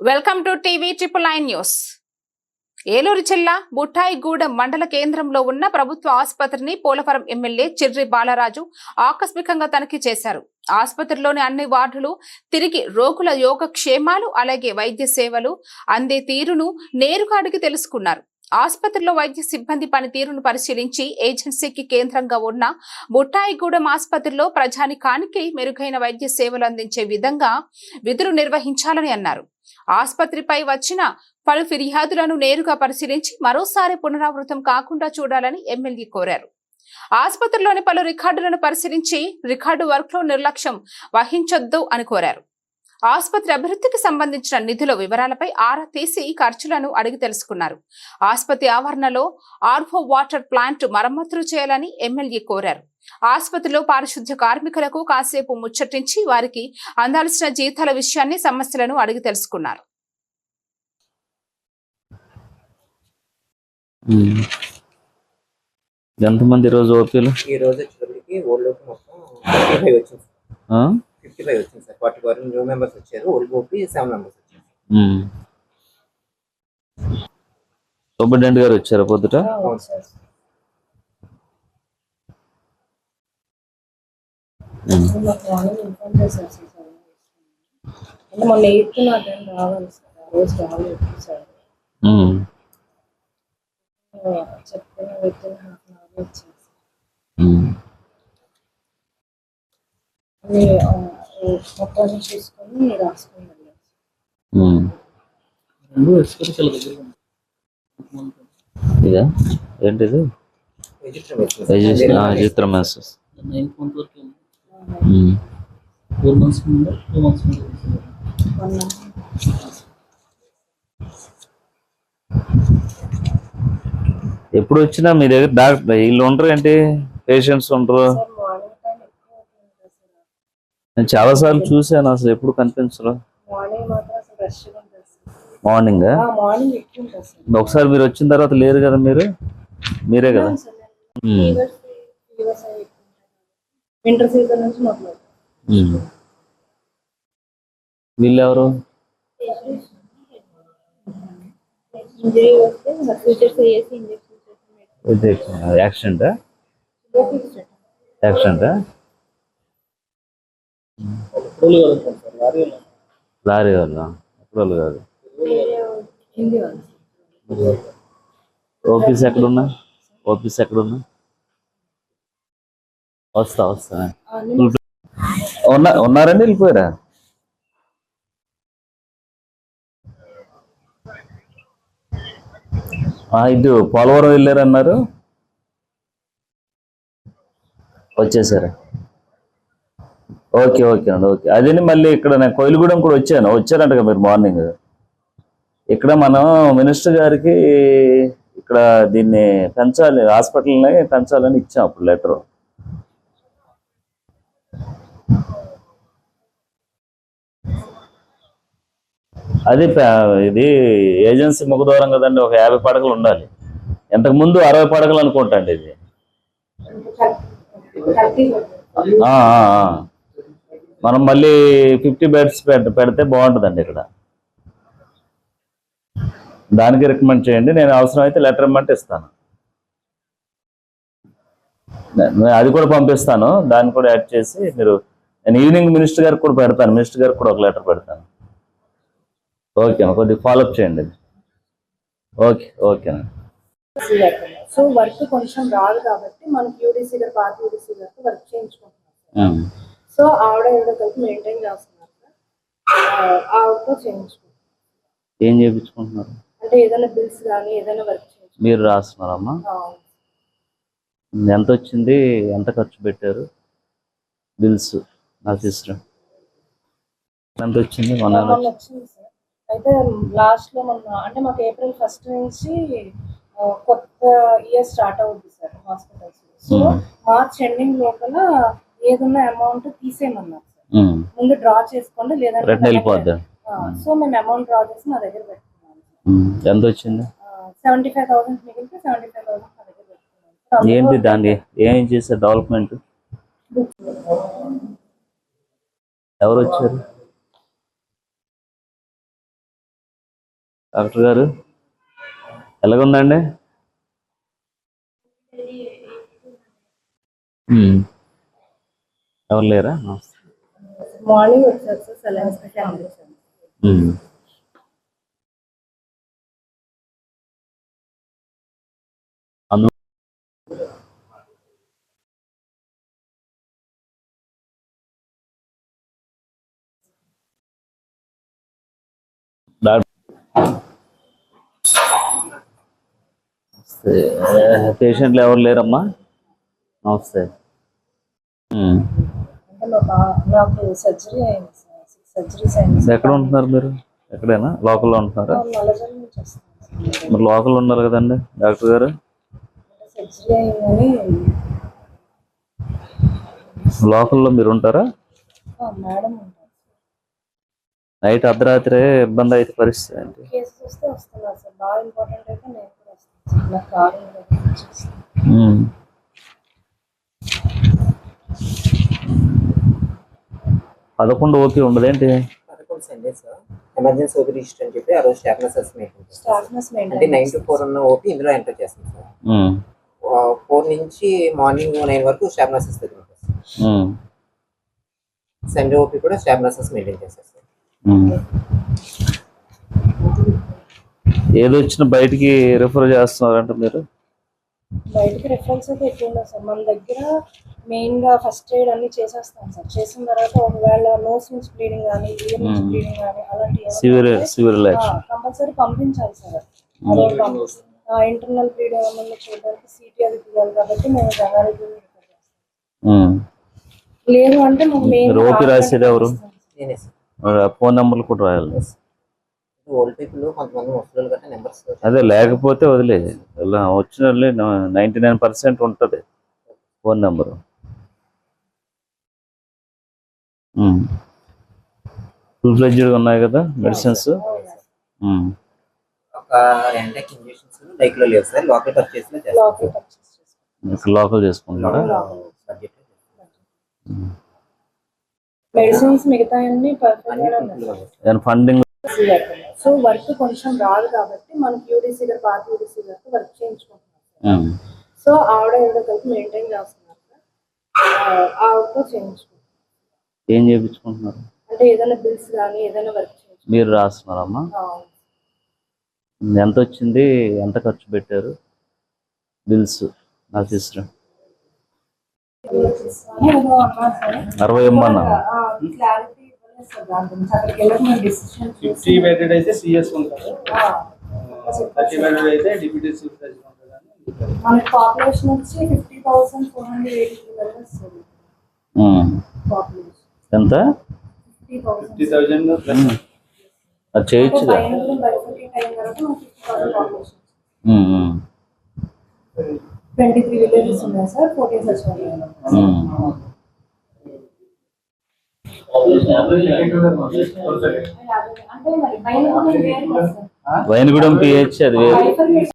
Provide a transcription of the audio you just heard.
Welcome to TV triple nine news. Eluru జిల్లా బుట్టాయిగూడెం మండల కేంద్రంలో ఉన్న ప్రభుత్వ ఆసుపత్రిని పోలవరం ఎమ్మెల్యే చిర్రి బాలరాజు ఆకస్మికంగా తనిఖీ చేశారు. ఆసుపత్రిలోని అన్ని వార్డులు తిరిగి రోగుల యోగక్షేమాలు అలాగే వైద్య సేవలు అందే తీరును నేరుగా అడిగి తెలుసుకున్నారు. ఆసుపత్రిలో వైద్య సిబ్బంది పనితీరును పరిశీలించి ఏజెన్సీకి కేంద్రంగా ఉన్న బుట్టాయిగూడెం ఆసుపత్రిలో ప్రజానికానికి మెరుగైన వైద్య సేవలు అందించే విధంగా విధులు నిర్వహించాలని అన్నారు. ఆసుపత్రిపై వచ్చిన పలు ఫిర్యాదులను నేరుగా పరిశీలించి మరోసారి పునరావృతం కాకుండా చూడాలని ఎమ్మెల్యే కోరారు. ఆసుపత్రిలోని పలు రికార్డులను పరిశీలించి రికార్డు వర్క్లో నిర్లక్ష్యం వహించొద్దు అని కోరారు. ఆసుపత్రి అభివృద్ధికి సంబంధించిన నిధుల వివరాలపై ఆరా తీసి ఖర్చులను అడిగి తెలుసుకున్నారు. ఆసుపత్రి ఆవరణలో ఆర్వో వాటర్ ప్లాంట్ మరమ్మతులు చేయాలని ఎమ్మెల్యే కోరారు. ఆసుపత్రిలో పారిశుద్ధ్య కార్మికులకు కాసేపు ముచ్చటించి వారికి అందాల్సిన జీతాల విషయాన్ని సమస్యలను అడిగి తెలుసుకున్నారు. ఎంతమంది ఈరోజు ఓపీలు? ఈ రోజు వచ్చేటప్పటికి ఓల్డ్ ఓపీ మొత్తం వచ్చింది? ఫిఫ్టీ ఫైవ్ వచ్చింది sir. Forty four new members వచ్చారు. ఓల్డ్ ఓపీ సెవెన్ మెంబర్స్ వచ్చారు. సూపరింటెండెంట్ గారు వచ్చారు పొద్దుట? అవును సార్. మొన్న ఎయిత్ రావాలి ఆ రోజు. చెప్పిన within half an hour వచ్చారు మొత్తం చూసుకొని రాసుకొని. ఇదా? ఏంటిది? మెసేజ్ ఎప్పుడు వచ్చినా మీ దగ్గర డాక్టర్ వీళ్ళు ఉండరు ఏంటి? పేషెంట్స్ ఉండరు సార్ మార్నింగ్ టైం ఎక్కువ ఉంటుంది సార్ నేను చాలా సార్లు చూశాను అసలు ఎప్పుడు కనిపించరు మార్నింగ్ ఒకసారి మీరు వచ్చిన తర్వాత లేరు కదా మీరు? మీరే కదా? వింటర్ సీజన్ నుంచి మొదలు ఇంజెక్షన్ చేసి యాక్సిడెంటా యాక్సిడెంటా లారీ వాళ్ళు. వల్ల? కాదు. ఓపీస్ ఎక్కడున్నా ఓపీస్ ఎక్కడున్నా వస్తా వస్తా. ఉన్నా ఉన్నారండి వెళ్ళిపోయారా? ఆ, ఇటు పోలవరం వెళ్ళారన్నారు. వచ్చేసారా. ఓకే ఓకే అండి ఓకే. అదే మళ్ళీ ఇక్కడ నేను కోయిలగూడెం కూడా వచ్చాను. వచ్చారంట మీరు మార్నింగ్. ఇక్కడ మనం మినిస్టర్ గారికి ఇక్కడ దీన్ని పెంచాలి హాస్పిటల్ని పెంచాలని ఇచ్చాం అప్పుడు లెటర్. అది ఇది ఏజెన్సీ ముఖదూరం కదండి ఒక యాభై పడకలు ఉండాలి. ఇంతకు ముందు అరవై పడకలు అనుకుంటా అండి ఇది. మనం మళ్ళీ ఫిఫ్టీ బెడ్స్ పెడితే బాగుంటుందండి ఇక్కడ. దానికి రికమెండ్ చేయండి. నేను అవసరం అయితే లెటర్ ఇమ్మంటే ఇస్తాను. అది కూడా పంపిస్తాను. దాన్ని కూడా యాడ్ చేసి మీరు నేను ఈవినింగ్ మినిస్టర్ గారికి కూడా పెడతాను. మినిస్టర్ గారికి కూడా ఒక లెటర్ పెడతాను. ఓకే కొద్దిగా ఫాలోఅప్ చేయండి. ఓకే ఓకేనండి సో వర్క్ కొంచెం రాదు కాబట్టి మనం యూడీసీ గారు పాత యూడీసీ గారితో వర్క్ చేయించుకుంటున్నాం. సో ఆవిడ ఎవరో కలిపి మెయింటైన్ చేస్తున్నారు సార్. ఆవిడతో చేయించుకుంటాం ఏం చేయించుకుంటున్నారు అంటే ఏదైనా బిల్స్ కానీ ఏదైనా వర్క్ చేయించుకుంటాం మీరు రాస్తున్నారమ్మా? ఎంత వచ్చింది? ఎంత ఖర్చు పెట్టారు? బిల్స్ నా సిస్టర్ ఎంత వచ్చింది? మన మొన్న వచ్చింది సార్. అయితే లాస్ట్లో మొన్న అంటే మాకు ఏప్రిల్ ఫస్ట్ నుంచి కొత్త ఇయర్ స్టార్ట్ అవుతుంది sir hospitals so. March ending లోపల ఏదన్నా అమౌంట్ తీసేయమన్నారు ముందు డ్రా చేసుకోండి లేదంటే సో మేము అమౌంట్ డ్రా చేసి నా దగ్గర పెట్టుకున్నాను. ఎంత వచ్చింది? సెవెంటీ ఫైవ్ థౌసండ్ మిగిలితే సెవెంటీ ఫైవ్ థౌసండ్ నా దగ్గర పెట్టుకున్నాను ఏంటి దాన్ని? ఏం చేశారు డెవలప్మెంట్ ఎవరు వచ్చారు? డాక్టర్ గారు? ఎలాగుందండి. ఎవరు లేరా. మార్నింగ్ వచ్చారు సార్ సెలెన్స్ పేషెంట్లు ఎవరు లేరమ్మా? నమస్తే. ఉమ్. అంటే మా బా నాకు సర్జరీ అయింది సార్. సిక్స్ సర్జరీస్ అయింది ఎక్కడ ఉంటున్నారు మీరు? ఎక్కడైనా? లోకల్లో ఉంటున్నారా? నల్లజల్ నుంచి వస్తాను సార్ మరి లోకల్ ఉన్నారు కదండి డాక్టర్ గారు. అంటే సర్జరీ అయిందని లోకల్లో మీరు ఉంటారా? ఆ, మేడం ఉంటారు నైట్ అర్ధరాత్రి ఇబ్బంది అయితే పరిస్థితి ఏంటి? కేసెస్ వస్తే వస్తున్నారు సార్. బాగా ఇంపార్టెంట్ అయితే నేను కూడా వస్తాను సార్ నాకు కావాలి ఉమ్. పదకొండు ఓకే ఉండదేంటి? పదకొండు Sunday sir emergency OP register అని చెప్పి ఆ రోజు అంటే నైన్ టు ఫోర్ ఉన్న ఓపీ ఇందులో ఎంటర్ చేస్తాం సార్. ఫోర్ నుంచి మార్నింగ్ నైన్ వరకు దగ్గర. సండే ఓపీ కూడా మెయింటైన్ చేస్తారు సార్. ఉమ్. ఏది వచ్చినా బయటికి రిఫర్ చేస్తున్నారంట మీరు? బయటకి రెఫరెన్స్ అయితే ఎక్కువ ఉండదు సార్. మన దగ్గర మెయిన్గా ఫస్ట్ ఎయిడ్ అన్ని చేసేస్తాం సార్. చేసిన తర్వాత ఒకవేళ నోస్ నుంచి బ్లీడింగ్ కానీ ఇయర్ నుంచి. బ్లీడింగ్ కానీ అలాంటి సివియర్ సివియర్ రిలాక్షన్ కంపల్సరీ పంపించాలి సార్. అదే ఇంటర్నల్ బ్లీడింగ్ ఏమన్నా చూడడానికి సిటీ అది తీయాలి కాబట్టి మేము. లేదు అంటే మెయిన్ రాసేది ఎవరు? సార్. ఫోన్ నెంబర్లు కూడా రాయాలి. అదే లేకపోతే వదిలే ఇలా వచ్చిన నైంటీ నైన్ పర్సెంట్ ఉంటుంది ఫోన్ నెంబరు ఫుల్ ఫ్లెడ్జ్డ్గా ఉన్నాయి కదా మెడిసిన్స్ లోకల్ పర్చేస్లో చేస్తాం. లోకల్ పర్చేస్ చేసుకోవాలి లోకల్ చేసుకుంటున్నారా బడ్జెట్ మెడిసిన్స్ మిగతా అన్ని దాని ఫండింగ్ సో వర్క్ కొంచెం రాదు కాబట్టి మనకి యూడీసీ గారు పాత యూడీసీ గారితో వర్క్ చేయించుకుంటున్నాం సో ఆవిడ ఏదో కలిపి మెయింటైన్ చేస్తున్నారు ఆవిడతో చేయించుకుంటాం ఏం చేయించుకుంటున్నారు? అంటే ఏదైనా బిల్స్ కానీ ఏదైనా వర్క్ మీరు రాస్తున్నారమ్మా? ఎంత వచ్చింది? ఎంత ఖర్చు పెట్టారు? బిల్స్ నా సిస్టర్ అరవై ఇమ్మన్నా ఫిఫ్టీ బెడెడ్ అయితే సిఎస్ ఉంటుంది థర్టీ బెడెడ్ అయితే డిప్యూటీ మనకి పాపులేషన్ వచ్చి fifty thousand four hundred eighty two వస్తుంది ఉమ్. పాపులేషన్ ఎంత ఫిఫ్టీ థౌసండ్. అది ఉమ్. ట్వంటీ త్రీ విలేజెస్ ఉన్నాయి సార్ ఫోర్టీన్ సచివాలయాలు ఉమ్. అంటే మరి పైన కూడా వేరు కదా సార్. వైనగూడెం పిహెచ్ అది వేరు.